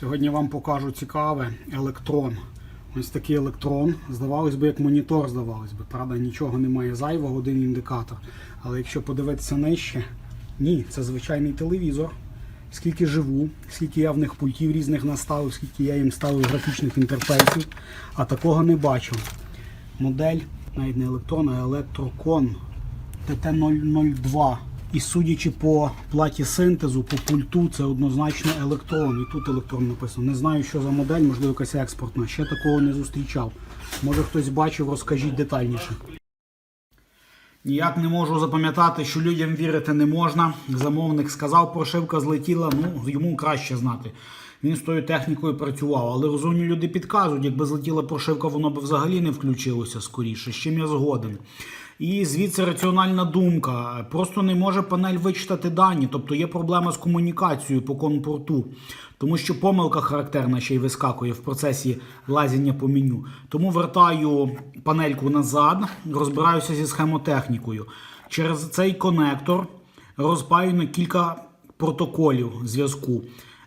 Сьогодні вам покажу цікаве електрон. Ось такий електрон. Здавалось би, як монітор, здавалось би. Правда, нічого немає зайвого, один індикатор. Але якщо подивитися нижче, ні, це звичайний телевізор. Скільки живу, скільки я в них пультів різних наставив, скільки я їм ставив графічних інтерфейсів, а такого не бачив. Модель, навіть не електрон, а електрокон ТТ-002. І судячи по платі синтезу, по пульту, це однозначно електрон. І тут електрон написано. Не знаю, що за модель, можливо, якась експортна. Ще такого не зустрічав. Може хтось бачив, розкажіть детальніше. Ніяк не можу запам'ятати, що людям вірити не можна. Замовник сказав, прошивка злетіла, ну йому краще знати. Він з тою технікою працював, але розумні люди підказують, якби злетіла прошивка, воно б взагалі не включилося скоріше, з чим я згоден. І звідси раціональна думка. Просто не може панель вичитати дані, тобто є проблема з комунікацією по конпорту, тому що помилка характерна ще й вискакує в процесі лазіння по меню. Тому вертаю панельку назад, розбираюся зі схемотехнікою. Через цей конектор розпаю на кілька протоколів зв'язку.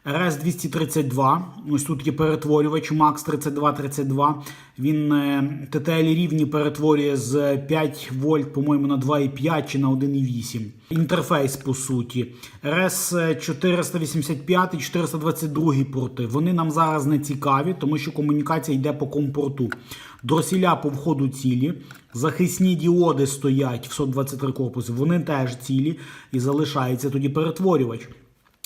RS-232, ось тут є перетворювач MAX 3232. Він е, TTL рівні перетворює з 5 вольт, по-моєму, на 2,5 чи на 1,8. Інтерфейс, по суті. RS-485 і 422 порти. Вони нам зараз не цікаві, тому що комунікація йде по компорту. Дросіля по входу цілі. Захисні діоди стоять в 123 корпусі. Вони теж цілі і залишається тоді перетворювач.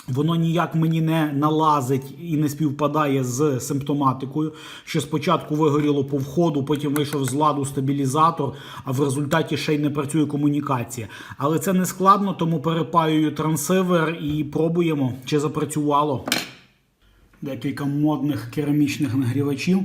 Воно ніяк мені не налазить і не співпадає з симптоматикою, що спочатку вигоріло по входу, потім вийшов з ладу стабілізатор, а в результаті ще й не працює комунікація. Але це не складно, тому перепаюю трансивер і пробуємо, чи запрацювало. Декілька модних керамічних нагрівачів.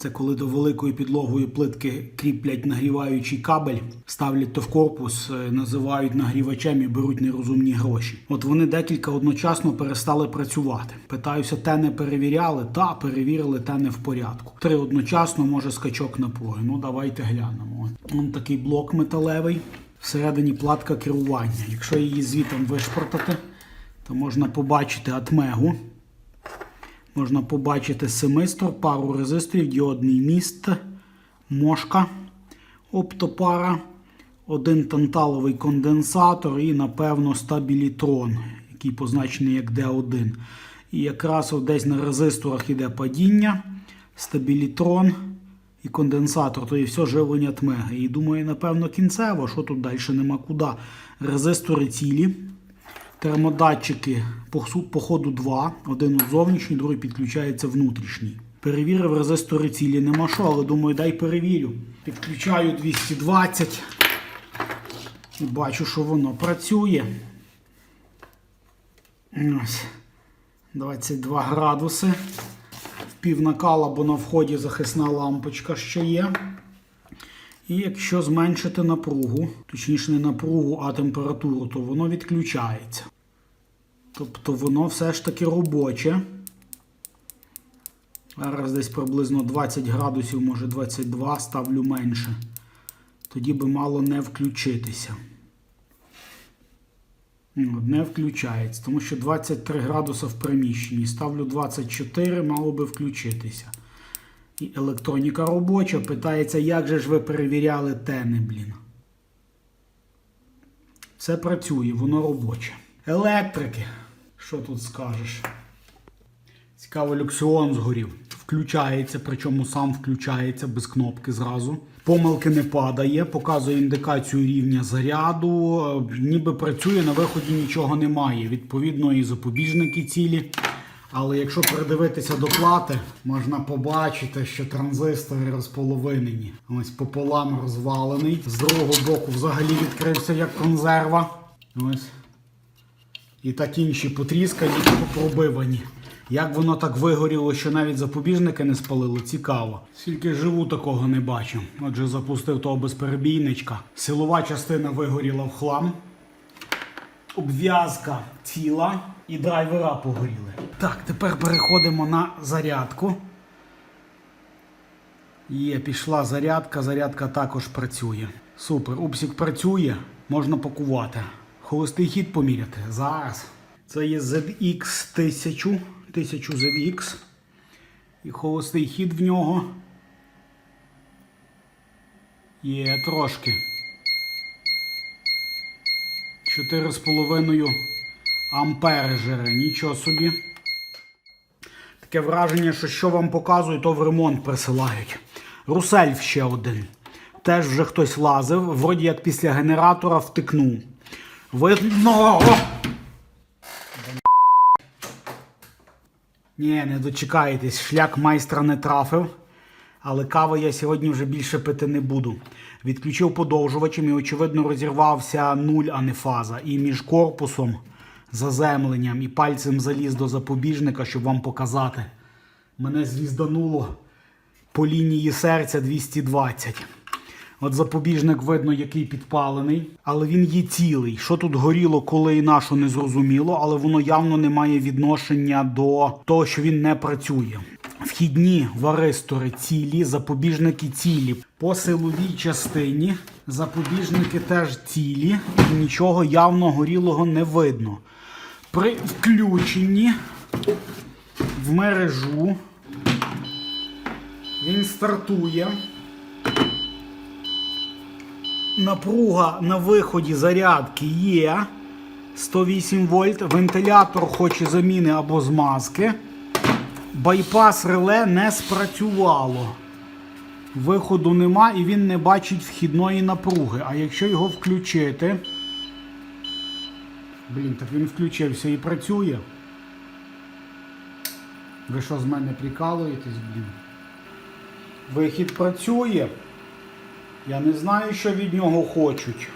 Це коли до великої підлогової плитки кріплять нагріваючий кабель, ставлять то в корпус, е, називають нагрівачем і беруть нерозумні гроші. От вони декілька одночасно перестали працювати. Питаюся, те не перевіряли, та перевірили, те не в порядку. Три одночасно може скачок напруги. Ну давайте глянемо. Вон такий блок металевий. Всередині платка керування. Якщо її звітом вишпортати, то можна побачити атмегу. Можна побачити семистор, пару резисторів, діодний міст, мошка, оптопара, один танталовий конденсатор і, напевно, стабілітрон, який позначений як D1. І якраз десь на резисторах іде падіння, стабілітрон і конденсатор. То і все живлення тмеги. І думаю, напевно, кінцево, що тут далі нема куди. Резистори цілі. Термодатчики по ходу два. Один зовнішній, другий підключається внутрішній. Перевірив резистори цілі, нема що, але думаю, дай перевірю. Підключаю 220 і бачу, що воно працює. Ось. 22 градуси. В пів накала, бо на вході захисна лампочка ще є. І якщо зменшити напругу, точніше не напругу, а температуру, то воно відключається. Тобто воно все ж таки робоче. Зараз десь приблизно 20 градусів, може 22, ставлю менше. Тоді би мало не включитися. Ну, Не включається, тому що 23 градуси в приміщенні. Ставлю 24, мало би включитися. І електроніка робоча. Питається, як же ж ви перевіряли тени, блін. Все працює, воно робоче. Електрики. Що тут скажеш? Цікаво, люксіон згорів. Включається, причому сам включається без кнопки зразу. Помилки не падає, показує індикацію рівня заряду. е, Ніби працює, на виході нічого немає. Відповідно, і запобіжники цілі. Але якщо придивитися до плати, можна побачити, що транзистори розполовинені. Ось пополам розвалений. З другого боку взагалі відкрився як консерва. Ось. І так інші потріскані і пробивані. Як воно так вигоріло, що навіть запобіжники не спалило, цікаво. Скільки живу, такого не бачу. Отже, запустив того безперебійничка. Силова частина вигоріла в хлам. Обв'язка ціла і драйвера погоріли. Так, тепер переходимо на зарядку. Є, пішла зарядка, зарядка також працює. Супер, упсік працює, можна пакувати. Холостий хід поміряти. Зараз. Це є ZX 1000 1000 ZX. І холостий хід в нього. Є трошки. 4,5 ампери жере. Нічого собі. Таке враження, що що вам показують, то в ремонт присилають. Русельф ще один. Теж вже хтось лазив, вроді як після генератора втикнув. Видно. Ні, не дочекаєтесь, шлях майстра не трафив. Але кави я сьогодні вже більше пити не буду. Відключив подовжувачем і, очевидно, розірвався нуль, а не фаза. І між корпусом, заземленням і пальцем заліз до запобіжника, щоб вам показати. Мене звіздануло по лінії серця 220. От запобіжник видно, який підпалений, але він є цілий. Що тут горіло, коли і на що не зрозуміло, але воно явно не має відношення до того, що він не працює. Вхідні варистори цілі, запобіжники цілі. По силовій частині запобіжники теж цілі, нічого явно горілого не видно. При включенні в мережу він стартує. Напруга на виході зарядки є 108 вольт. Вентилятор хоче заміни або змазки. Байпас реле не спрацювало. Виходу нема і він не бачить вхідної напруги. А якщо його включити. Блін, так він включився і працює. Ви що з мене прикалуєтесь, блін? Вихід працює. Я не знаю, що від нього хочуть.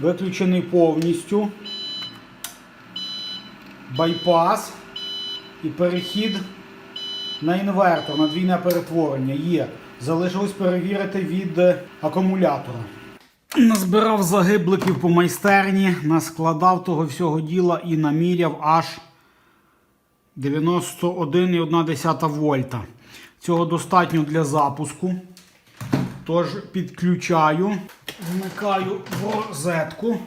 Виключений повністю. Байпас і перехід на інвертор, на двійне перетворення є. Залишилось перевірити від е, акумулятора. Назбирав загибликів по майстерні, наскладав того всього діла і наміряв аж 91,1 вольта. Цього достатньо для запуску. Тож підключаю, вмикаю в розетку.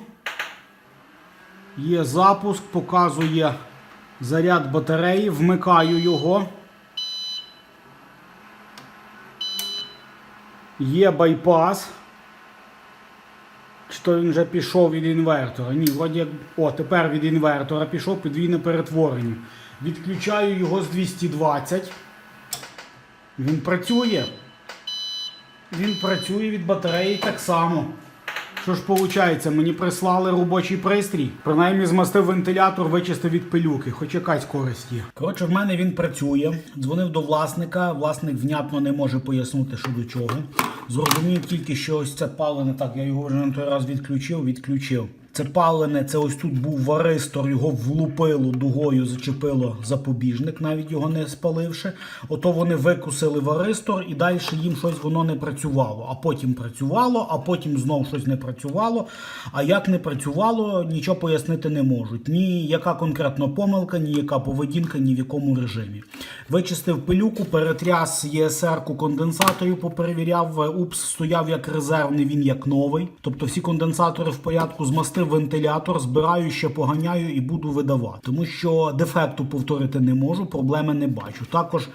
Є запуск, показує заряд батареї, вмикаю його. Є байпас. Чи він вже пішов від інвертора? Ні, вроді як. О, тепер від інвертора пішов подвійне перетворення. Відключаю його з 220. Він працює. Він працює від батареї так само. Що ж виходить, мені прислали робочий пристрій. Принаймні змастив вентилятор, вичистив від пилюки, хоч якась користь є. Коротше, в мене він працює. Дзвонив до власника. Власник внятно не може пояснити, що до чого. Зрозумів тільки, що ось це палене, так, я його вже на той раз відключив, відключив. Це палене, це ось тут був варистор, його влупило дугою, зачепило запобіжник, навіть його не спаливши. Ото вони викусили варистор і далі їм щось воно не працювало. А потім працювало, а потім знов щось не працювало. А як не працювало, нічого пояснити не можуть. Ні яка конкретно помилка, ні яка поведінка, ні в якому режимі. Вичистив пилюку, перетряс ЄСР-ку конденсаторів, поперевіряв. Упс стояв як резервний, він як новий. Тобто всі конденсатори в порядку змастив вентилятор, збираю, ще поганяю і буду видавати. Тому що дефекту повторити не можу, проблеми не бачу. Також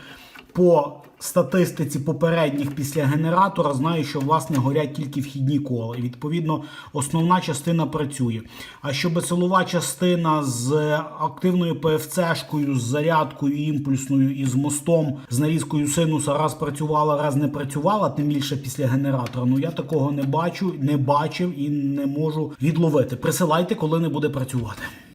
по статистиці попередніх після генератора знаю, що власне горять тільки вхідні кола. І відповідно основна частина працює. А щоб силова частина з активною ПФЦ-шкою, з зарядкою імпульсною і з мостом, з нарізкою синуса раз працювала, раз не працювала, тим більше після генератора. Ну я такого не бачу, не бачив і не можу відловити. Присилайте, коли не буде працювати.